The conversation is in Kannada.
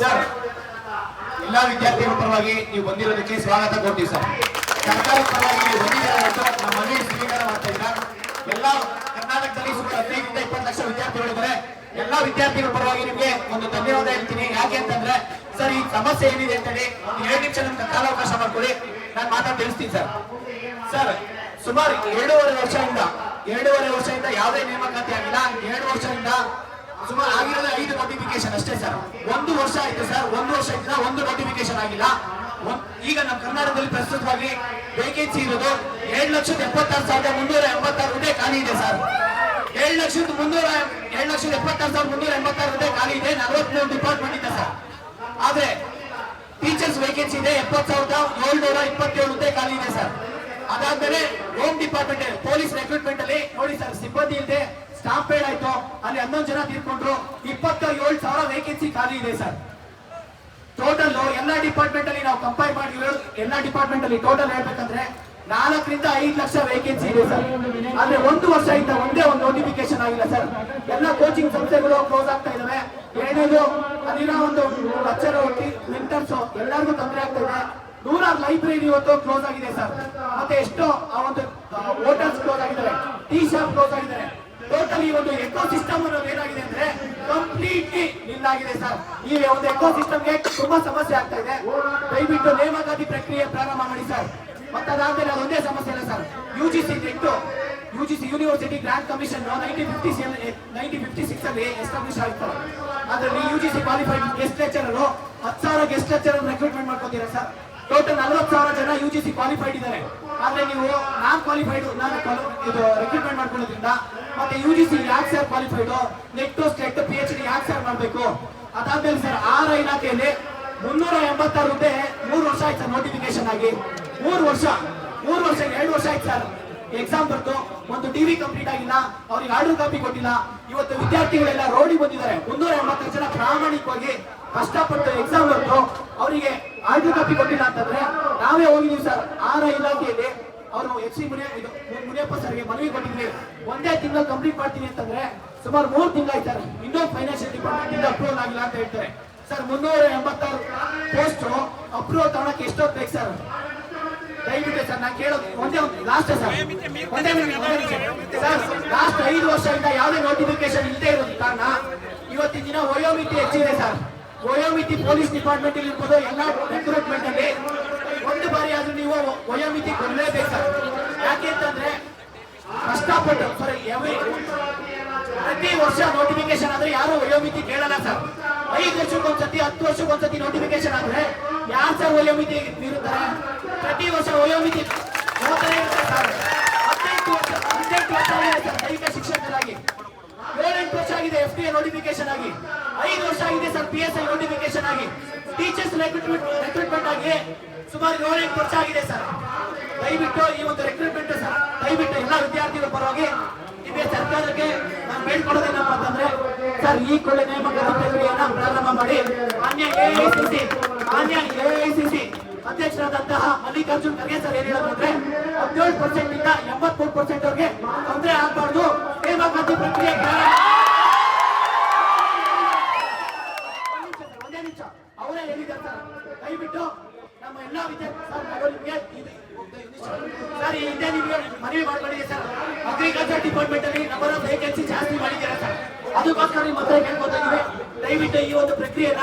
ಸರ್. ಎಲ್ಲಾ ವಿದ್ಯಾರ್ಥಿಗಳ ಪರವಾಗಿ ನೀವು ಬಂದಿರೋದಕ್ಕೆ ಸ್ವಾಗತ ಕೊಡ್ತೀವಿ ಸರ್. ಸರ್ಕಾರದ ಪರವಾಗಿ ನೀವು ಬಂದಿರೋ ಅಂತ ನಮ್ಮ ಸ್ವೀಕಾರ ಮಾಡ್ತಾ ಇದ್ದ ಎಲ್ಲ ಕರ್ನಾಟಕದಲ್ಲಿ ಸುಮಾರು ಹದಿನೈದರಿಂದ ಇಪ್ಪತ್ತು ಲಕ್ಷ ವಿದ್ಯಾರ್ಥಿಗಳಿದ್ದಾರೆ ಎಲ್ಲ ವಿದ್ಯಾರ್ಥಿಗಳ ಪರವಾಗಿ ನಿಮಗೆ ಒಂದು ಧನ್ಯವಾದ ಹೇಳ್ತೀನಿ. ಯಾಕೆ ಅಂತಂದ್ರೆ, ಸರ್, ಈ ಸಮಸ್ಯೆ ಏನಿದೆ ಅಂತೇಳಿ ಒಂದು ಎರಡು ನಿಮಿಷ ನಮ್ಗೆ ಕಾಲಾವಕಾಶ ಮಾಡ್ಕೊಳ್ಳಿ ನಾನು ಮಾತ್ರ ತಿಳಿಸ್ತೀನಿ ಸರ್. ಸರ್, ಸುಮಾರು ಎರಡೂವರೆ ವರ್ಷದಿಂದ ಎರಡೂವರೆ ವರ್ಷದಿಂದ ಯಾವುದೇ ನೇಮಕಾತಿ ಆಗಿಲ್ಲ. ಎರಡು ವರ್ಷದಿಂದ ಸುಮಾರು ಆಗಿರೋದೇ ಐದು ನೋಟಿಫಿಕೇಶನ್ ಅಷ್ಟೇ ಸರ್ ಒಂದು ವರ್ಷ ಆಯ್ತು ಸರ್ ಒಂದು ವರ್ಷ ಆಯ್ತು. ಒಂದು ನೋಟಿಫಿಕೇಶನ್ ಆಗಿಲ್ಲ. ಈಗ ನಮ್ಮ ಕರ್ನಾಟಕದಲ್ಲಿ ಪ್ರಸ್ತುತವಾಗಿ ವೇಕೆನ್ಸಿ ಇರೋದು ಏಳು ಲಕ್ಷದ ಎಪ್ಪತ್ತಾರು ಸಾವಿರದ ಮುನ್ನೂರ ಎಂಬತ್ತಾರು ಹುದ್ದೆ ಖಾಲಿ ಇದೆ ಸರ್ ಏಳು ಲಕ್ಷದ ಮುನ್ನೂರ ಏಳು ಲಕ್ಷದ ಎಪ್ಪತ್ತಾರು ಸಾವಿರದ ಮುನ್ನೂರ ಎಂಬತ್ತಾರು ಹುದ್ದೆ ಖಾಲಿ ಇದೆ. ನಲವತ್ಮೂರು ಡಿಪಾರ್ಟ್ಮೆಂಟ್ ಇದೆ ಸರ್ ಆದ್ರೆ ಟೀಚರ್ಸ್ ವೇಕೆನ್ಸಿ ಇದೆ. ಎಪ್ಪತ್ ಸಾವಿರದ ಏಳ್ನೂರ ಇಪ್ಪತ್ತೇಳು ಹುದ್ದೆ ಖಾಲಿ ಇದೆ ಸರ್ ಅದಾದ್ಮೇಲೆ ಹೋಮ್ ಡಿಪಾರ್ಟ್ಮೆಂಟ್ ಪೊಲೀಸ್ ರೆಕ್ರೂಟ್ಮೆಂಟ್ ಅಲ್ಲಿ ನೋಡಿ ಸರ್ ಸಿಬ್ಬಂದಿ ಇಲ್ಲದೆ ಸ್ಟಾಫ್ ಬೇಡ ಆಯ್ತು. ಅಲ್ಲಿ ಹನ್ನೊಂದು ಜನ ತೀರ್ಕೊಂಡ್ರು. ಇಪ್ಪತ್ತ ಏಳು ಸಾವಿರ ವೇಕೆನ್ಸಿ ಖಾಲಿ ಇದೆ ಸರ್. ಟೋಟಲ್ ಎಲ್ಲ ಡಿಪಾರ್ಟ್ಮೆಂಟ್ ಅಲ್ಲಿ ನಾವು ಕಂಪೇರ್ ಮಾಡಿ ಎಲ್ಲಾ ಡಿಪಾರ್ಟ್ಮೆಂಟ್ ಅಲ್ಲಿ ಟೋಟಲ್ ಹೇಳ್ಬೇಕಂದ್ರೆ ನಾಲ್ಕರಿಂದ ಐದು ಲಕ್ಷ ವೇಕೆನ್ಸಿ ಇದೆ ಸರ್. ಅಂದ್ರೆ ಒಂದು ವರ್ಷ ಇಂದ ಒಂದೇ ಒಂದು ನೋಟಿಫಿಕೇಶನ್ ಆಗಿಲ್ಲ ಸರ್. ಎಲ್ಲ ಕೋಚಿಂಗ್ ಸಂಸ್ಥೆಗಳು ಕ್ಲೋಸ್ ಆಗ್ತಾ ಇದಾವೆ. ಏನೇನು ಅಲ್ಲಿನ ಒಂದು ಲೆಕ್ಚರ್ ಮೆಂಟರ್ಸ್ ಎಲ್ಲರಿಗೂ ತೊಂದರೆ ಆಗ್ತಾ ಇದೆ. ನೂರಾರು ಲೈಬ್ರರಿ ಇವತ್ತು ಕ್ಲೋಸ್ ಆಗಿದೆ ಸರ್. ಮತ್ತೆ ಎಷ್ಟೋ ಆ ಒಂದು ಹೋಟೆಲ್ಸ್ ಕ್ಲೋಸ್ ಆಗಿದ್ದಾರೆ ಟೀ ಶಾಪ್ ಕ್ಲೋಸ್ ಆಗಿದ್ದಾರೆ ಟೋಟಲ್ ಈ ಒಂದು ಎಕೋ ಸಿಸ್ಟಮ್ ಅನ್ನೋದು ಏನಾಗಿದೆ ಅಂದ್ರೆ ನಿಲ್ಲಾಗಿದೆ ಸರ್. ಈ ಒಂದು ಎಕೋ ಗೆ ತುಂಬಾ ಸಮಸ್ಯೆ ಆಗ್ತಾ ಇದೆ. ದಯವಿಟ್ಟು ನೇಮಕಾತಿ ಪ್ರಕ್ರಿಯೆ ಪ್ರಾರಂಭ ಮಾಡಿ ಸರ್. ಮತ್ತೆ ಅದಾದ್ಮೇಲೆ ಅದೊಂದೇ ಸಮಸ್ಯೆ ಇಲ್ಲ sir. U G C net U G C university grant commission nineteen fifty nineteen fifty six ಅಲ್ಲಿ ಎಸ್ಟಾಬ್ಲಿಷ್ ಆಯ್ತು ಅದರಲ್ಲಿ U G C qualified guest lecturer ಹತ್ತು ಸಾವಿರ ಗೆಸ್ಟ್ ಲೆಕ್ಚರ್ ರೆಕ್ರೂಟ್ಮೆಂಟ್ ಮಾಡ್ಕೊತೀರಾ ಸರ್? ಟೋಟಲ್ ನಲ್ವತ್ತು ಸಾವಿರ ಜನ ಯು ಜಿ ಸಿ ಕ್ವಾಲಿಫೈಡ್ ಇದ್ದಾರೆ. ಆದ್ರೆ ನೀವು ನಾನ್ ಕ್ವಾಲಿಫೈಡ್ ನಾನು ಇದು ರೆಕ್ರೂಟ್ಮೆಂಟ್ ಮಾಡ್ಕೊಳ್ಳೋದ್ರಿಂದ, ಮತ್ತೆ ಯು ಜಿ ಸಿ ಯಾಕೆ sir qualified net STET P H D ಯಾಕೆ ಸರ್ ಮಾಡಬೇಕು? ಅದಾದ್ಮೇಲೆ ಸರ್ ಆರ ಇಲಾಖೆಯಲ್ಲಿ ಮುನ್ನೂರ ಎಂಬತ್ತಾರು ಹುದ್ದೆ ಮೂರು ವರ್ಷ ಆಯ್ತು ಸರ್ ನೋಟಿಫಿಕೇಶನ್ ಆಗಿ. ಮೂರು ವರ್ಷ ಮೂರು ವರ್ಷ, ಎರಡು ವರ್ಷ ಆಯ್ತು ಸರ್ ಎಕ್ಸಾಮ್ ಬರ್ತು ಒಂದು ಟಿವಿ ಕಂಪ್ಲೀಟ್ ಆಗಿಲ್ಲ, ಅವ್ರಿಗೆ ಆರ್ಡರ್ ಕಾಪಿ ಕೊಟ್ಟಿಲ್ಲ. ಇವತ್ತು ವಿದ್ಯಾರ್ಥಿಗಳೆಲ್ಲ ರೋಡಿಗೆ ಬಂದಿದ್ದಾರೆ. ಮುನ್ನೂರ ಎಂಬತ್ತು ಜನ ಪ್ರಾಮಾಣಿಕವಾಗಿ ಕಷ್ಟಪಟ್ಟು ಎಕ್ಸಾಮ್ ಬರ್ತು ಅವರಿಗೆ ಆರ್ಡರ್ ಕಾಪಿ ಕೊಟ್ಟಿಲ್ಲ ಅಂತಂದ್ರೆ ನಾವೇ ಹೋಗಿದ್ವಿ ಸರ್. ಆರ ಇಲಾಖೆಯಲ್ಲಿ ಅವರು ಎಚ್ ಸಿ ಮುನಿಯ ಇದು ಮುನಿಯಪ್ಪ ಸರ್ಗೆ ಮನವಿ ಕೊಟ್ಟಿದ್ವಿ. ಒಂದೇ ತಿಂಗಳು ಕಂಪ್ಲೀಟ್ ಮಾಡ್ತೀನಿ ಅಂತಂದ್ರೆ ಸುಮಾರು ಮೂರು ತಿಂಗಳಾಯ್ತು ಸರ್. ಇನ್ನೂ ಫೈನಾನ್ಷಿಯಲ್ ಡಿಪಾರ್ಟ್ಮೆಂಟ್ ಅಪ್ರೂವಲ್ ಆಗಿಲ್ಲ ಅಂತ ಹೇಳ್ತಾರೆ. ಸರ್, ಮುನ್ನೂರ ಎಂಬತ್ತಾರು ಪೋಸ್ಟ್ ಅಪ್ರೂವಲ್ ತಗೊಳಕ್ಕೆ ಎಷ್ಟೊತ್ತು ಬೇಕು ಸರ್? ದಯವಿಟ್ಟು ಸರ್, ನಾನು ಕೇಳೋದು ಒಂದೇ ಒಂದು ಲಾಸ್ಟ್ ಸರ್. ಒಂದೇ ಸರ್ ಲಾಸ್ಟ್ ಐದು ವರ್ಷದಿಂದ ಯಾವುದೇ ನೋಟಿಫಿಕೇಶನ್ ಇಲ್ಲದೆ ಇರೋದು ಕಾರಣ ಇವತ್ತಿನ ದಿನ ವಯೋಮಿತಿ ಹೆಚ್ಚಿದೆ ಸರ್. ವಯೋಮಿತಿ ಪೊಲೀಸ್ ಡಿಪಾರ್ಟ್ಮೆಂಟ್ ಇರ್ಬೋದು ಎಲ್ಲ ರಿಕ್ರೂಟ್ಮೆಂಟ್ ಅಲ್ಲಿ ಒಂದು ಬಾರಿ ಆದ್ರೂ ನೀವು ವಯೋಮಿತಿ ಯಾಕೆ ಅಂತಂದ್ರೆ ಕಷ್ಟಪಟ್ಟು ಸರ್ ಪ್ರತಿ ವರ್ಷ ನೋಟಿಫಿಕೇಶನ್ ಆದ್ರೆ ಯಾರು ವಯೋಮಿತಿ ಕೇಳಲ್ಲ ಸರ್ ಐದು ವರ್ಷಕ್ಕೊಂದ್ಸತಿ, ಹತ್ತು ವರ್ಷಕ್ಕೊಂದ್ಸತಿ ನೋಟಿಫಿಕೇಶನ್ ಆದ್ರೆ ಯಾರು ಸರ್ ವಯೋಮಿತಿ ಮೀರುತ್ತಾರೆ? ಪ್ರತಿ ವರ್ಷ ವಯೋಮಿತಿ ವರ್ಷ, ಹದಿನೆಂಟು ವರ್ಷ ದೈಹಿಕ ಶಿಕ್ಷಕರಾಗಿ. ಏಳೆಂಟು ವರ್ಷ ಆಗಿದೆ ಎಫ್ ಟಿ ಎ ನೋಟಿಫಿಕೇಶನ್ ಆಗಿ. ಐದು ವರ್ಷ ಆಗಿದೆ sir P S I notification ಆಗಿ. ಟೀಚರ್ಸ್ ರೆಕ್ರೂಟ್ಮೆಂಟ್ ರೆಕ್ರೂಟ್ಮೆಂಟ್ ಆಗಿ ಸುಮಾರು ಏಳೆಂಟು ವರ್ಷ ಆಗಿದೆ ಸರ್. ದಯವಿಟ್ಟು ಈ ಒಂದು ರೆಕ್ರೂಟ್ಮೆಂಟ್ ಸರ್, ದಯವಿಟ್ಟು ಎಲ್ಲ ವಿದ್ಯಾರ್ಥಿಗಳ ಪರವಾಗಿ ನಿಮಗೆ ಸರ್ಕಾರಕ್ಕೆ ನಾನು ಬೇಡ್ಕೊಳ್ಳೋದೇನಪ್ಪ ಅಂತಂದ್ರೆ, ಸರ್, ಈ ಕೊಳ್ಳೆ ನೇಮಕಾತಿ ಪ್ರಕ್ರಿಯೆಯನ್ನ ಪ್ರಾರಂಭ ಮಾಡಿ ಮಾನ್ಯ ಎಐಸಿಸಿ ಮಾನ್ಯ ಎಐಸಿಸಿ ಅಧ್ಯಕ್ಷರಾದಂತಹ ಮಲ್ಲಿಕಾರ್ಜುನ್ ಖರ್ಗೆ ಸರ್ ಏನ್ ಹೇಳೋದಂದ್ರೆ, ಹದಿನೇಳು ಪರ್ಸೆಂಟ್ ಇಂದ ಎಂಬತ್ಮೂರು ಪರ್ಸೆಂಟ್ ಅವ್ರಿಗೆ ತೊಂದರೆ ಆಗಬಾರ್ದು, ನೇಮಕಾತಿ ಪ್ರಕ್ರಿಯೆ ಅವರೇ ಹೇಳಿದ್ದಾರೆ ಸರ್. ದಯವಿಟ್ಟು ನಮ್ಮ ಎಲ್ಲ ಸರ್, ಇದೇ ನಿಮಗೆ ಮನವಿ ಮಾಡ್ಕೊಂಡಿದೆ ಸರ್. ಅಗ್ರಿಕಲ್ಚರ್ ಡಿಪಾರ್ಟ್ಮೆಂಟ್ ಅಲ್ಲಿ ನಂಬರ್ ಆಫ್ ವೇಕೆನ್ಸಿ ಜಾಸ್ತಿ ಮಾಡಿದ್ದೀರಾ ಸರ್? ಅದಕ್ಕೋಸ್ಕರ ನಿಮ್ಮ ಹತ್ರ ಕೇಳ್ಕೊತಾ ಇದೀವಿ ದಯವಿಟ್ಟು ಈ ಒಂದು ಪ್ರಕ್ರಿಯೆನ